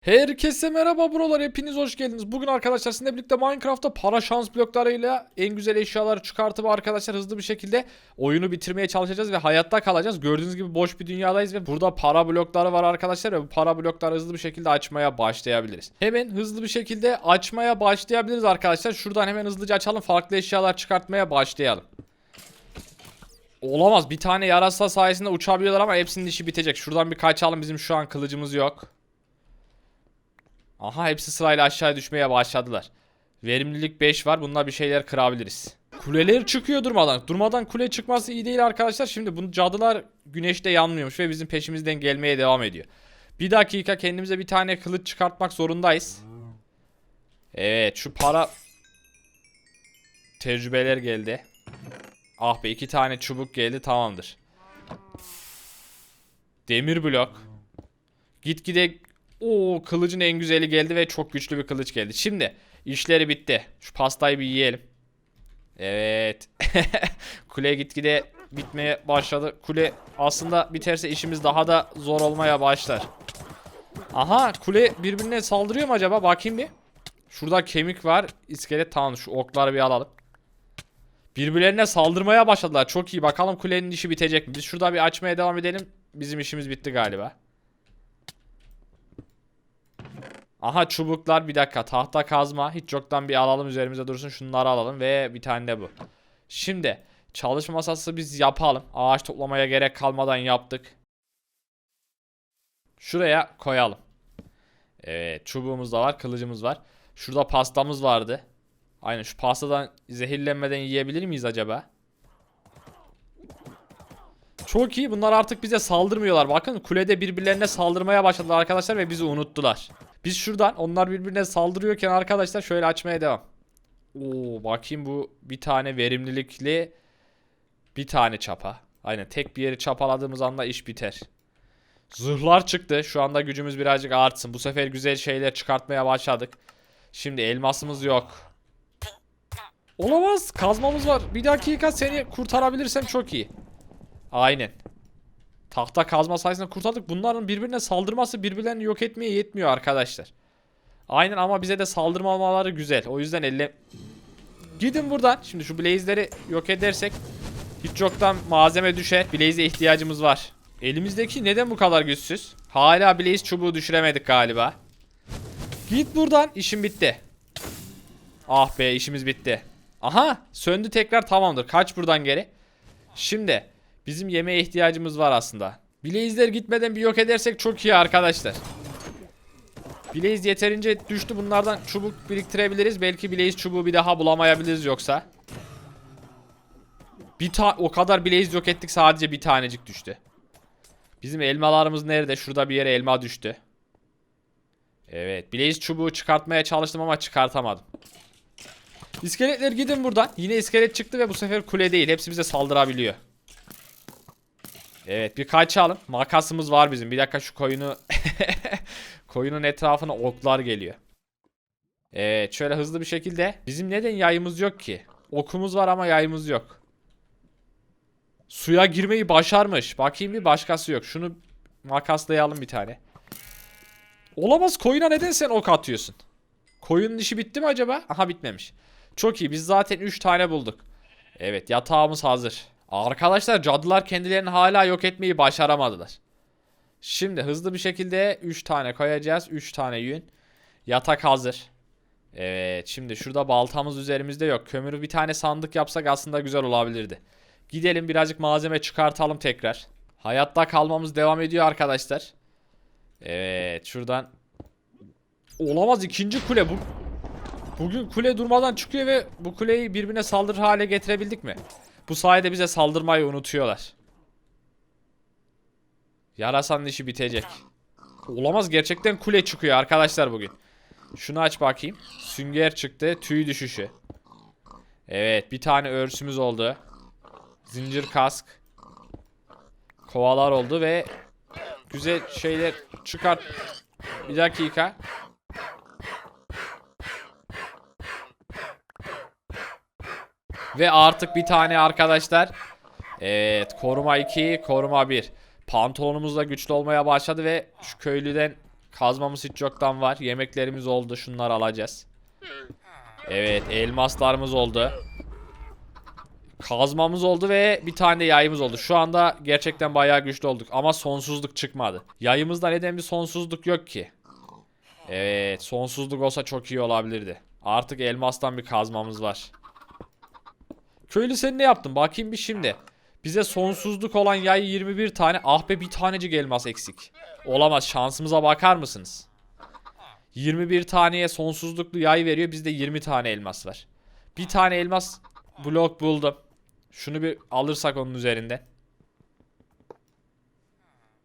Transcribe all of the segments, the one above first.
Herkese merhaba buralar hepiniz hoş geldiniz. Bugün arkadaşlar sizinle birlikte Minecraft'ta para şans bloklarıyla en güzel eşyaları çıkartıp arkadaşlar hızlı bir şekilde oyunu bitirmeye çalışacağız ve hayatta kalacağız. Gördüğünüz gibi boş bir dünyadayız ve burada para blokları var arkadaşlar ve bu para blokları hızlı bir şekilde açmaya başlayabiliriz. Hemen hızlı bir şekilde açmaya başlayabiliriz arkadaşlar. Şuradan hemen hızlıca açalım farklı eşyalar çıkartmaya başlayalım. Olamaz bir tane yarasa sayesinde uçabiliyorlar ama hepsinin işi bitecek. Şuradan bir kaçalım bizim şu an kılıcımız yok. Aha hepsi sırayla aşağı düşmeye başladılar. Verimlilik 5 var. Bununla bir şeyler kırabiliriz. Kuleler çıkıyor durmadan. Durmadan kule çıkması iyi değil arkadaşlar. Şimdi bu cadılar güneşte yanmıyormuş ve bizim peşimizden gelmeye devam ediyor. Bir dakika kendimize bir tane kılıç çıkartmak zorundayız. Evet şu para tecrübeler geldi. Ah be iki tane çubuk geldi tamamdır. Demir blok. Gitgide o kılıcın en güzeli geldi ve çok güçlü bir kılıç geldi. Şimdi işleri bitti. Şu pastayı bir yiyelim. Evet. Kule gitgide bitmeye başladı. Kule aslında biterse işimiz daha da zor olmaya başlar. Aha kule birbirine saldırıyor mu acaba? Bakayım bir. Şurada kemik var. İskelet tamam şu okları bir alalım. Birbirlerine saldırmaya başladılar. Çok iyi. Bakalım kulenin işi bitecek mi? Biz şurada bir açmaya devam edelim. Bizim işimiz bitti galiba. Aha çubuklar bir dakika tahta kazma hiç yoktan bir alalım üzerimize dursun şunları alalım ve bir tane de bu. Şimdi çalışma masası biz yapalım ağaç toplamaya gerek kalmadan yaptık. Şuraya koyalım. Evet çubuğumuz da var kılıcımız var. Şurada pastamız vardı. Aynen şu pastadan zehirlenmeden yiyebilir miyiz acaba? Çok iyi bunlar artık bize saldırmıyorlar. Bakın kulede birbirlerine saldırmaya başladılar arkadaşlar ve bizi unuttular. Biz şuradan onlar birbirine saldırıyorken arkadaşlar şöyle açmaya devam. Oo bakayım bu bir tane verimlilikli bir tane çapa. Aynen tek bir yeri çapaladığımız anda iş biter. Zırhlar çıktı. Şu anda gücümüz birazcık artsın. Bu sefer güzel şeyler çıkartmaya başladık. Şimdi elmasımız yok. Olamaz. Kazmamız var. Bir dakika seni kurtarabilirsem çok iyi. Aynen. Tahta kazma sayesinde kurtardık. Bunların birbirine saldırması birbirlerini yok etmeye yetmiyor arkadaşlar. Aynen ama bize de saldırmamaları güzel. O yüzden elle... Gidin buradan. Şimdi şu blaze'leri yok edersek hiç yoktan malzeme düşer. Blaze'e ihtiyacımız var. Elimizdeki neden bu kadar güçsüz? Hala blaze çubuğu düşüremedik galiba. Git buradan. İşim bitti. Ah be işimiz bitti. Aha söndü tekrar tamamdır. Kaç buradan geri. Şimdi bizim yemeğe ihtiyacımız var aslında. Blaze'ler gitmeden bir yok edersek çok iyi arkadaşlar. Blaze yeterince düştü. Bunlardan çubuk biriktirebiliriz. Belki Blaze çubuğu bir daha bulamayabiliriz yoksa. Bir ta o kadar Blaze yok ettik sadece bir tanecik düştü. Bizim elmalarımız nerede? Şurada bir yere elma düştü. Evet. Blaze çubuğu çıkartmaya çalıştım ama çıkartamadım. İskeletler gidin buradan. Yine iskelet çıktı ve bu sefer kule değil. Hepsi bize saldırabiliyor. Evet bir kaçalım. Makasımız var bizim. Bir dakika şu koyunu... Koyunun etrafına oklar geliyor. Evet şöyle hızlı bir şekilde. Bizim neden yayımız yok ki? Okumuz var ama yayımız yok. Suya girmeyi başarmış. Bakayım bir başkası yok. Şunu makaslayalım bir tane. Olamaz koyuna neden sen ok atıyorsun? Koyunun işi bitti mi acaba? Aha bitmemiş. Çok iyi biz zaten 3 tane bulduk. Evet yatağımız hazır. Arkadaşlar cadılar kendilerini hala yok etmeyi başaramadılar. Şimdi hızlı bir şekilde 3 tane koyacağız. 3 tane yün. Yatak hazır. Evet şimdi şurada baltamız üzerimizde yok. Kömürü bir tane sandık yapsak aslında güzel olabilirdi. Gidelim birazcık malzeme çıkartalım tekrar. Hayatta kalmamız devam ediyor arkadaşlar. Evet şuradan. Olamaz ikinci kule bu. Bugün kule durmadan çıkıyor ve bu kuleyi birbirine saldırır hale getirebildik mi? Bu sayede bize saldırmayı unutuyorlar. Yarasanın işi bitecek. Olamaz gerçekten kule çıkıyor arkadaşlar bugün. Şunu aç bakayım. Sünger çıktı. Tüy düşüşü. Evet bir tane örsümüz oldu. Zincir kask. Kovalar oldu ve güzel şeyler çıkart. Bir dakika. Ve artık bir tane arkadaşlar. Evet koruma 2 koruma 1. Pantolonumuz da güçlü olmaya başladı ve şu köylüden Kazmamız hiç yoktan var. Yemeklerimiz oldu. Şunları alacağız. Evet elmaslarımız oldu. Kazmamız oldu ve bir tane de yayımız oldu. Şu anda gerçekten bayağı güçlü olduk ama sonsuzluk çıkmadı. Yayımızda neden bir sonsuzluk yok ki? Evet sonsuzluk olsa çok iyi olabilirdi. Artık elmastan bir kazmamız var. Köylü sen ne yaptın? Bakayım bir şimdi. Bize sonsuzluk olan yay 21 tane. Ah be bir tanecik elmas eksik. Olamaz şansımıza bakar mısınız? 21 taneye sonsuzluklu yay veriyor. Bizde 20 tane elmas var. Bir tane elmas blok buldum. Şunu bir alırsak onun üzerinde.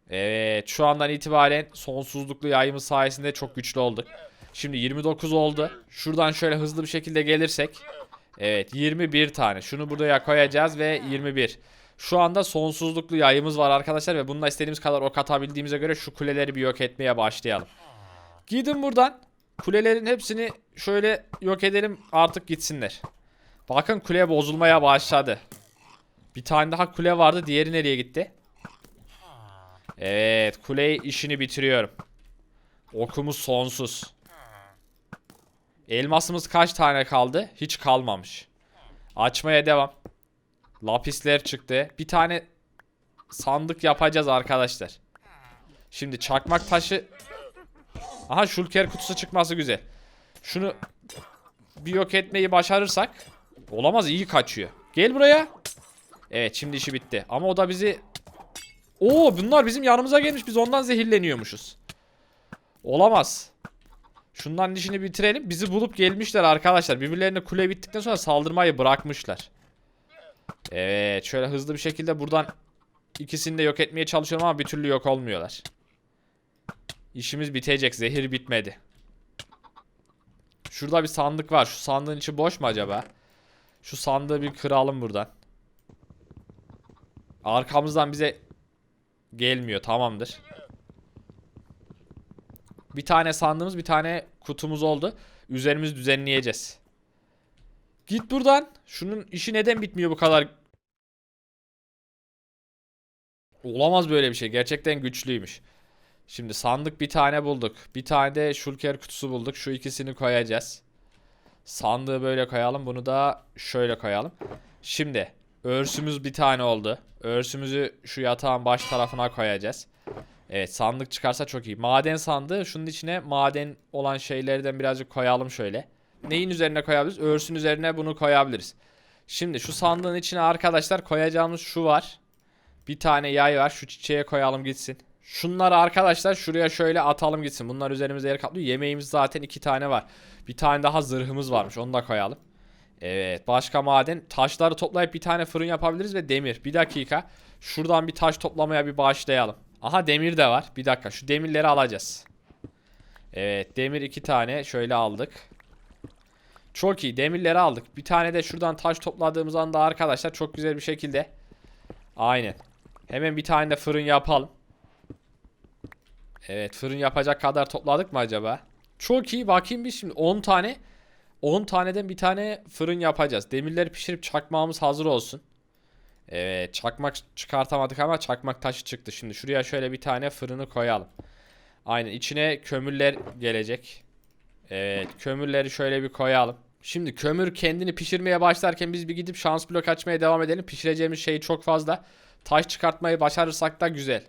Evet şu andan itibaren sonsuzluklu yayımız sayesinde çok güçlü olduk. Şimdi 29 oldu. Şuradan şöyle hızlı bir şekilde gelirsek. Evet 21 tane. Şunu buraya koyacağız ve 21. Şu anda sonsuzluklu yayımız var arkadaşlar ve bununla istediğimiz kadar ok atabildiğimize göre şu kuleleri bir yok etmeye başlayalım. Gidin buradan. Kulelerin hepsini şöyle yok edelim artık gitsinler. Bakın kule bozulmaya başladı. Bir tane daha kule vardı. Diğeri nereye gitti? Evet kule işini bitiriyorum. Okumuz sonsuz. Elmasımız kaç tane kaldı? Hiç kalmamış. Açmaya devam. Lapisler çıktı. Bir tane sandık yapacağız arkadaşlar. Şimdi çakmak taşı... Aha şulker kutusu çıkması güzel. Şunu bir yok etmeyi başarırsak... Olamaz iyi kaçıyor. Gel buraya. Evet şimdi işi bitti. Ama o da bizi... Oo bunlar bizim yanımıza gelmiş. Biz ondan zehirleniyormuşuz. Olamaz. Şundan işini bitirelim. Bizi bulup gelmişler arkadaşlar. Birbirlerine kule bittikten sonra saldırmayı bırakmışlar. Evet şöyle hızlı bir şekilde buradan ikisini de yok etmeye çalışıyorum ama bir türlü yok olmuyorlar. İşimiz bitecek. Zehir bitmedi. Şurada bir sandık var. Şu sandığın içi boş mu acaba? Şu sandığı bir kıralım buradan. Arkamızdan bize gelmiyor. Tamamdır. Bir tane sandığımız, bir tane kutumuz oldu. Üzerimizi düzenleyeceğiz. Git buradan. Şunun işi neden bitmiyor bu kadar? Olamaz böyle bir şey. Gerçekten güçlüymüş. Şimdi sandık bir tane bulduk. Bir tane de şulker kutusu bulduk. Şu ikisini koyacağız. Sandığı böyle koyalım. Bunu da şöyle koyalım. Şimdi örsümüz bir tane oldu. Örsümüzü şu yatağın baş tarafına koyacağız. Evet sandık çıkarsa çok iyi. Maden sandığı şunun içine maden olan şeylerden birazcık koyalım şöyle. Neyin üzerine koyabiliriz? Örsün üzerine bunu koyabiliriz. Şimdi şu sandığın içine arkadaşlar koyacağımız şu var. Bir tane yay var. Şu çiçeğe koyalım gitsin. Şunları arkadaşlar şuraya şöyle atalım gitsin. Bunlar üzerimize yer kaplıyor. Yemeğimiz zaten iki tane var. Bir tane daha zırhımız varmış. Onu da koyalım. Evet başka maden. Taşları toplayıp bir tane fırın yapabiliriz ve demir. Bir dakika. Şuradan bir taş toplamaya bir başlayalım. Aha demir de var. Bir dakika şu demirleri alacağız. Evet demir iki tane şöyle aldık. Çok iyi demirleri aldık. Bir tane de şuradan taş topladığımız anda arkadaşlar çok güzel bir şekilde. Aynen. Hemen bir tane de fırın yapalım. Evet fırın yapacak kadar topladık mı acaba? Çok iyi bakayım bir şimdi 10 tane 10 taneden bir tane fırın yapacağız. Demirleri pişirip çakmağımız hazır olsun. Evet çakmak çıkartamadık ama çakmak taşı çıktı. Şimdi şuraya şöyle bir tane fırını koyalım. Aynen içine kömürler gelecek. Evet kömürleri şöyle bir koyalım. Şimdi kömür kendini pişirmeye başlarken biz bir gidip şans blok açmaya devam edelim. Pişireceğimiz şey çok fazla. Taş çıkartmayı başarırsak da güzel.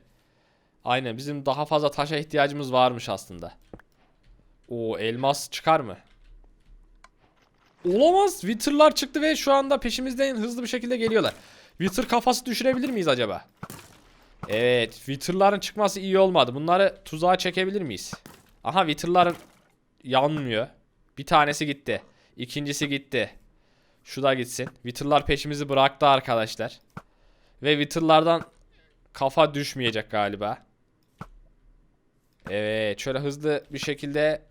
Aynen bizim daha fazla taşa ihtiyacımız varmış aslında. O elmas çıkar mı? Olamaz. Wither'lar çıktı ve şu anda peşimizden hızlı bir şekilde geliyorlar. Wither kafası düşürebilir miyiz acaba? Evet. Wither'ların çıkması iyi olmadı. Bunları tuzağa çekebilir miyiz? Aha Wither'ların yanmıyor. Bir tanesi gitti. İkincisi gitti. Şu da gitsin. Wither'lar peşimizi bıraktı arkadaşlar. Ve Wither'lardan kafa düşmeyecek galiba. Evet. Şöyle hızlı bir şekilde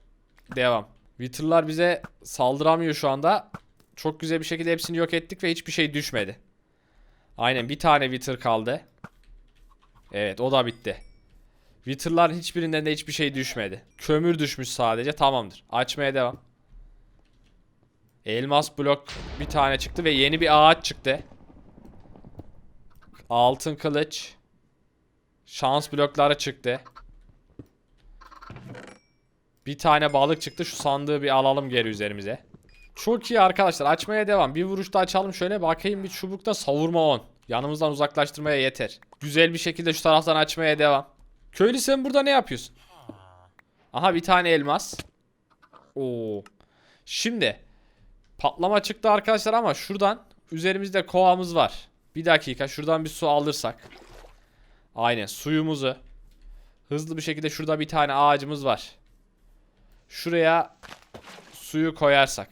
devam. Wither'lar bize saldıramıyor şu anda. Çok güzel bir şekilde hepsini yok ettik ve hiçbir şey düşmedi. Aynen bir tane Wither kaldı. Evet o da bitti. Wither'lar hiçbirinden de hiçbir şey düşmedi. Kömür düşmüş sadece tamamdır. Açmaya devam. Elmas blok bir tane çıktı ve yeni bir ağaç çıktı. Altın kılıç. Şans blokları çıktı. Bir tane balık çıktı. Şu sandığı bir alalım geri üzerimize. Çok iyi arkadaşlar. Açmaya devam. Bir vuruşta açalım şöyle. Bakayım bir çubukta savurma 10. Yanımızdan uzaklaştırmaya yeter. Güzel bir şekilde şu taraftan açmaya devam. Köylü sen burada ne yapıyorsun? Aha bir tane elmas. Oo. Şimdi patlama çıktı arkadaşlar ama şuradan üzerimizde kovamız var. Bir dakika şuradan bir su alırsak. Aynen suyumuzu hızlı bir şekilde şurada bir tane ağacımız var. Şuraya suyu koyarsak.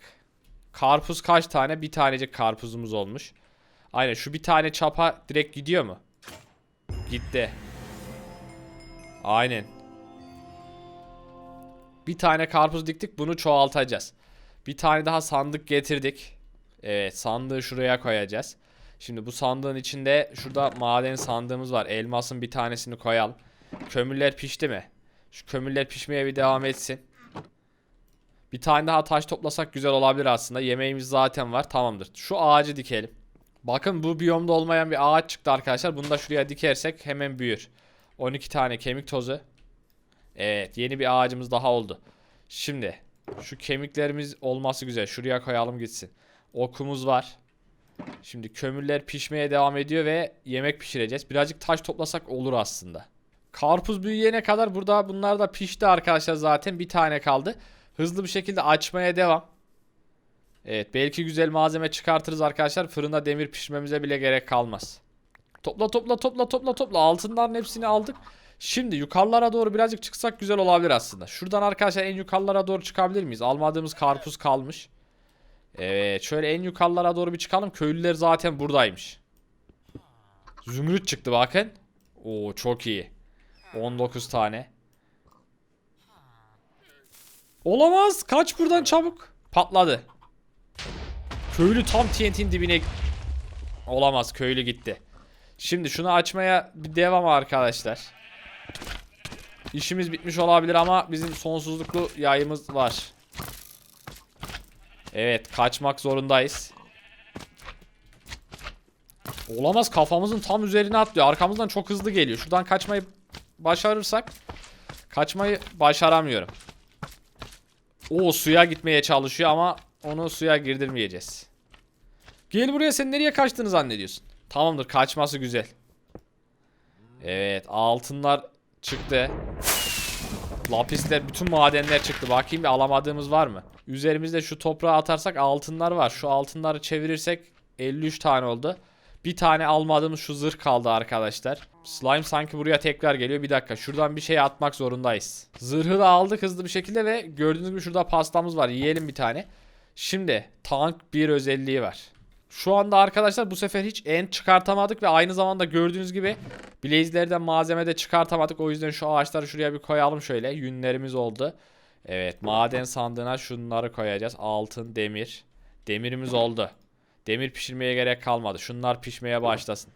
Karpuz kaç tane? Bir tanecik karpuzumuz olmuş. Aynen şu bir tane çapa direkt gidiyor mu? Gitti. Aynen. Bir tane karpuz diktik bunu çoğaltacağız. Bir tane daha sandık getirdik. Evet sandığı şuraya koyacağız. Şimdi bu sandığın içinde şurada maden sandığımız var. Elmasın bir tanesini koyalım. Kömürler pişti mi? Şu kömürler pişmeye bir devam etsin. Bir tane daha taş toplasak güzel olabilir aslında. Yemeğimiz zaten var. Tamamdır. Şu ağacı dikelim. Bakın bu biyomda olmayan bir ağaç çıktı arkadaşlar. Bunu da şuraya dikersek hemen büyür. 12 tane kemik tozu. Evet yeni bir ağacımız daha oldu. Şimdi şu kemiklerimiz olması güzel. Şuraya koyalım gitsin. Okumuz var. Şimdi kömürler pişmeye devam ediyor ve yemek pişireceğiz. Birazcık taş toplasak olur aslında. Karpuz büyüyene kadar burada bunlar da pişti arkadaşlar zaten. Bir tane kaldı. Hızlı bir şekilde açmaya devam. Evet belki güzel malzeme çıkartırız arkadaşlar. Fırında demir pişirmemize bile gerek kalmaz. Topla topla topla topla topla. Altınların hepsini aldık. Şimdi yukarılara doğru birazcık çıksak güzel olabilir aslında. Şuradan arkadaşlar en yukarılara doğru çıkabilir miyiz? Almadığımız karpuz kalmış. Evet şöyle en yukarılara doğru bir çıkalım. Köylüler zaten buradaymış. Zümrüt çıktı bakın. Oo çok iyi. 19 tane. Olamaz. Kaç buradan çabuk. Patladı. Köylü tam TNT'nin dibine... Olamaz köylü gitti. Şimdi şunu açmaya bir devam arkadaşlar. İşimiz bitmiş olabilir ama bizim sonsuzluklu yayımız var. Evet kaçmak zorundayız. Olamaz kafamızın tam üzerine atlıyor. Arkamızdan çok hızlı geliyor. Şuradan kaçmayı başarırsak kaçmayı başaramıyorum. O suya gitmeye çalışıyor ama onu suya girdirmeyeceğiz. Gel buraya sen nereye kaçtığını zannediyorsun. Tamamdır kaçması güzel. Evet altınlar çıktı. Lapisler bütün madenler çıktı. Bakayım bir alamadığımız var mı? Üzerimizde şu toprağı atarsak altınlar var. Şu altınları çevirirsek 53 tane oldu. Bir tane almadığımız şu zırh kaldı arkadaşlar. Slime sanki buraya tekrar geliyor. Bir dakika şuradan bir şey atmak zorundayız. Zırhı da aldık hızlı bir şekilde ve gördüğünüz gibi şurada pastamız var. Yiyelim bir tane. Şimdi tank bir özelliği var. Şu anda arkadaşlar bu sefer hiç end çıkartamadık ve aynı zamanda gördüğünüz gibi Blaze'lerden malzeme de çıkartamadık. O yüzden şu ağaçları şuraya bir koyalım şöyle. Yünlerimiz oldu. Evet maden sandığına şunları koyacağız. Altın, demir. Demirimiz oldu. Demir pişirmeye gerek kalmadı. Şunlar pişmeye başlasın.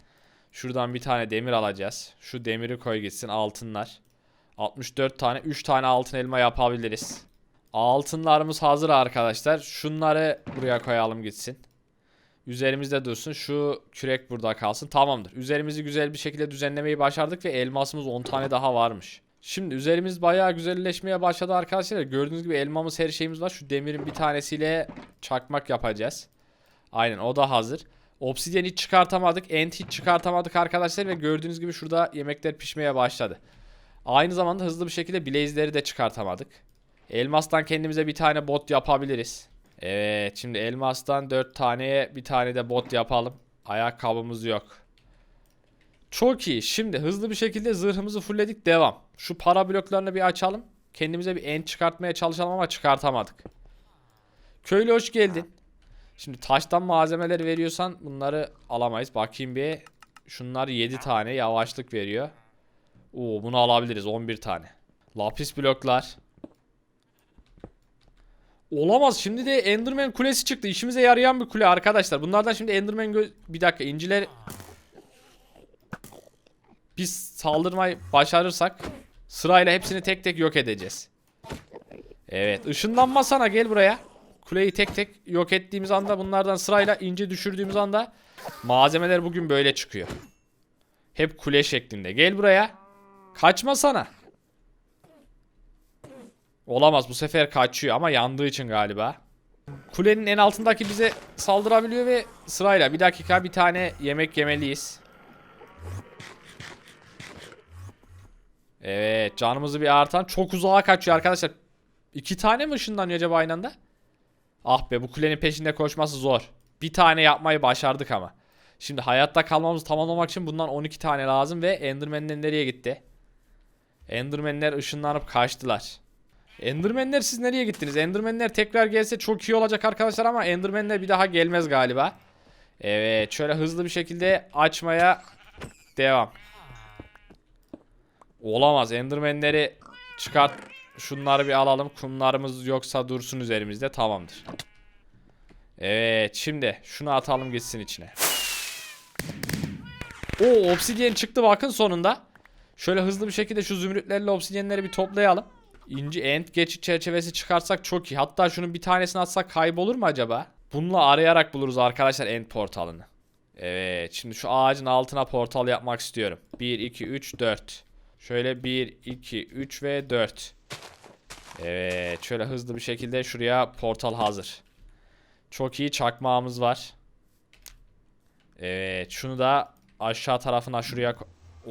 Şuradan bir tane demir alacağız. Şu demiri koy gitsin altınlar. 64 tane 3 tane altın elma yapabiliriz. Altınlarımız hazır arkadaşlar. Şunları buraya koyalım gitsin. Üzerimizde dursun. Şu kürek burada kalsın. Tamamdır. Üzerimizi güzel bir şekilde düzenlemeyi başardık ve elmasımız 10 tane daha varmış. Şimdi üzerimiz bayağı güzelleşmeye başladı arkadaşlar. Gördüğünüz gibi elmamız her şeyimiz var. Şu demirin bir tanesiyle çakmak yapacağız. Aynen o da hazır. Obsidyen hiç çıkartamadık. Ent hiç çıkartamadık arkadaşlar ve gördüğünüz gibi şurada yemekler pişmeye başladı. Aynı zamanda hızlı bir şekilde blaze'leri de çıkartamadık. Elmastan kendimize bir tane bot yapabiliriz. Evet şimdi elmastan 4 taneye bir tane de bot yapalım. Ayakkabımız yok. Çok iyi. Şimdi hızlı bir şekilde zırhımızı fullledik. Devam. Şu para bloklarını bir açalım. Kendimize bir end çıkartmaya çalışalım ama çıkartamadık. Köylü hoş geldin. Şimdi taştan malzemeler veriyorsan bunları alamayız. Bakayım bir. Şunlar 7 tane yavaşlık veriyor. Oo bunu alabiliriz 11 tane. Lapis bloklar. Olamaz. Şimdi de Enderman kulesi çıktı. İşimize yarayan bir kule arkadaşlar. Bunlardan şimdi Enderman gö- bir dakika inciler biz saldırmayı başarırsak sırayla hepsini tek tek yok edeceğiz. Evet, ışınlanma sana gel buraya. Kuleyi tek tek yok ettiğimiz anda bunlardan sırayla ince düşürdüğümüz anda malzemeler bugün böyle çıkıyor. Hep kule şeklinde. Gel buraya. Kaçma sana. Olamaz bu sefer kaçıyor ama yandığı için galiba. Kulenin en altındaki bize saldırabiliyor ve sırayla bir dakika bir tane yemek yemeliyiz. Evet canımızı bir artan çok uzağa kaçıyor arkadaşlar. İki tane mi ışınlanıyor acaba aynı anda? Ah be bu kulenin peşinde koşması zor. Bir tane yapmayı başardık ama. Şimdi hayatta kalmamızı tamamlamak için bundan 12 tane lazım ve Enderman'ler nereye gitti? Enderman'ler ışınlanıp kaçtılar. Enderman'ler siz nereye gittiniz? Enderman'ler tekrar gelse çok iyi olacak arkadaşlar ama Enderman'ler bir daha gelmez galiba. Evet şöyle hızlı bir şekilde açmaya devam. Olamaz Enderman'leri çıkart. Şunları bir alalım. Kumlarımız yoksa dursun üzerimizde. Tamamdır. Evet şimdi şunu atalım gitsin içine. O obsidyen çıktı bakın sonunda. Şöyle hızlı bir şekilde şu zümrütlerle obsidyenleri bir toplayalım. İnci end geçit çerçevesi çıkarsak çok iyi. Hatta şunun bir tanesini atsak kaybolur mu acaba? Bununla arayarak buluruz arkadaşlar end portalını. Evet şimdi şu ağacın altına portal yapmak istiyorum. 1, 2, 3, 4. Şöyle 1, 2, 3 ve 4. Evet şöyle hızlı bir şekilde şuraya portal hazır. Çok iyi çakmağımız var. Evet şunu da aşağı tarafına şuraya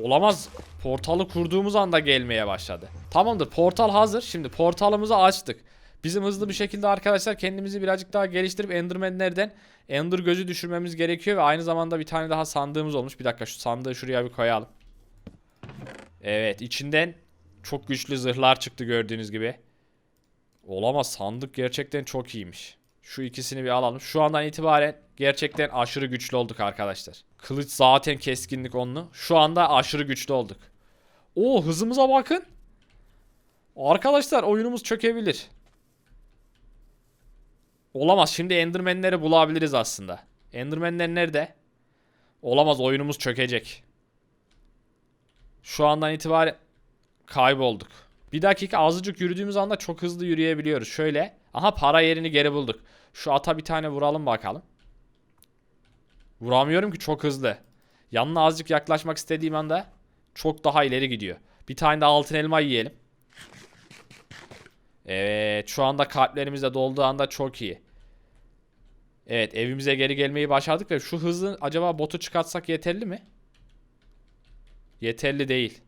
Olamaz. Portalı kurduğumuz anda gelmeye başladı. Tamamdır. Portal hazır. Şimdi portalımızı açtık. Bizim hızlı bir şekilde arkadaşlar kendimizi birazcık daha geliştirip Enderman'lerden Ender gözü düşürmemiz gerekiyor ve aynı zamanda bir tane daha sandığımız olmuş. Bir dakika şu sandığı şuraya bir koyalım. Evet içinden çok güçlü zırhlar çıktı gördüğünüz gibi. Olamaz sandık gerçekten çok iyiymiş. Şu ikisini bir alalım. Şu andan itibaren gerçekten aşırı güçlü olduk arkadaşlar. Kılıç zaten keskinlik onlu. Şu anda aşırı güçlü olduk. Oo hızımıza bakın. Arkadaşlar oyunumuz çökebilir. Olamaz. Şimdi Enderman'leri bulabiliriz aslında. Enderman'ler nerede? Olamaz. Oyunumuz çökecek. Şu andan itibaren kaybolduk. Bir dakika azıcık yürüdüğümüz anda çok hızlı yürüyebiliyoruz. Şöyle. Aha para yerini geri bulduk. Şu ata bir tane vuralım bakalım. Vuramıyorum ki çok hızlı. Yanına azıcık yaklaşmak istediğim anda çok daha ileri gidiyor. Bir tane de altın elma yiyelim. Evet şu anda kalplerimiz de dolduğu anda çok iyi. Evet evimize geri gelmeyi başardık ve şu hızlı acaba botu çıkartsak yeterli mi? Yeterli değil.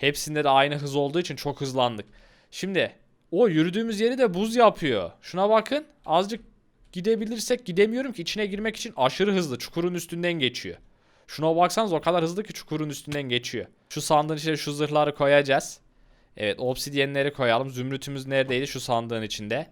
Hepsinde de aynı hız olduğu için çok hızlandık. Şimdi o yürüdüğümüz yeri de buz yapıyor. Şuna bakın. Azıcık gidebilirsek gidemiyorum ki içine girmek için aşırı hızlı. Çukurun üstünden geçiyor. Şuna baksanız o kadar hızlı ki çukurun üstünden geçiyor. Şu sandığın içine şu zırhları koyacağız. Evet obsidyenleri koyalım. Zümrütümüz neredeydi? Şu sandığın içinde.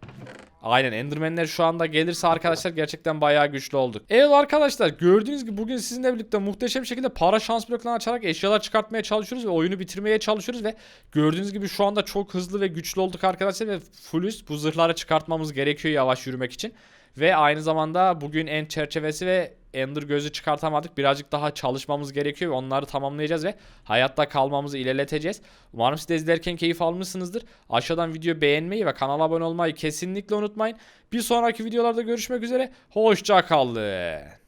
Aynen Enderman'ler şu anda gelirse arkadaşlar gerçekten bayağı güçlü olduk. Evet arkadaşlar gördüğünüz gibi bugün sizinle birlikte muhteşem şekilde para şans bloklarını açarak eşyalar çıkartmaya çalışıyoruz ve oyunu bitirmeye çalışıyoruz ve gördüğünüz gibi şu anda çok hızlı ve güçlü olduk arkadaşlar ve fullüz bu zırhları çıkartmamız gerekiyor yavaş yürümek için. Ve aynı zamanda bugün en çerçevesi ve Ender gözü çıkartamadık. Birazcık daha çalışmamız gerekiyor ve onları tamamlayacağız ve hayatta kalmamızı ilerleteceğiz. Umarım siz de izlerken keyif almışsınızdır. Aşağıdan video beğenmeyi ve kanala abone olmayı kesinlikle unutmayın. Bir sonraki videolarda görüşmek üzere. Hoşça kalın.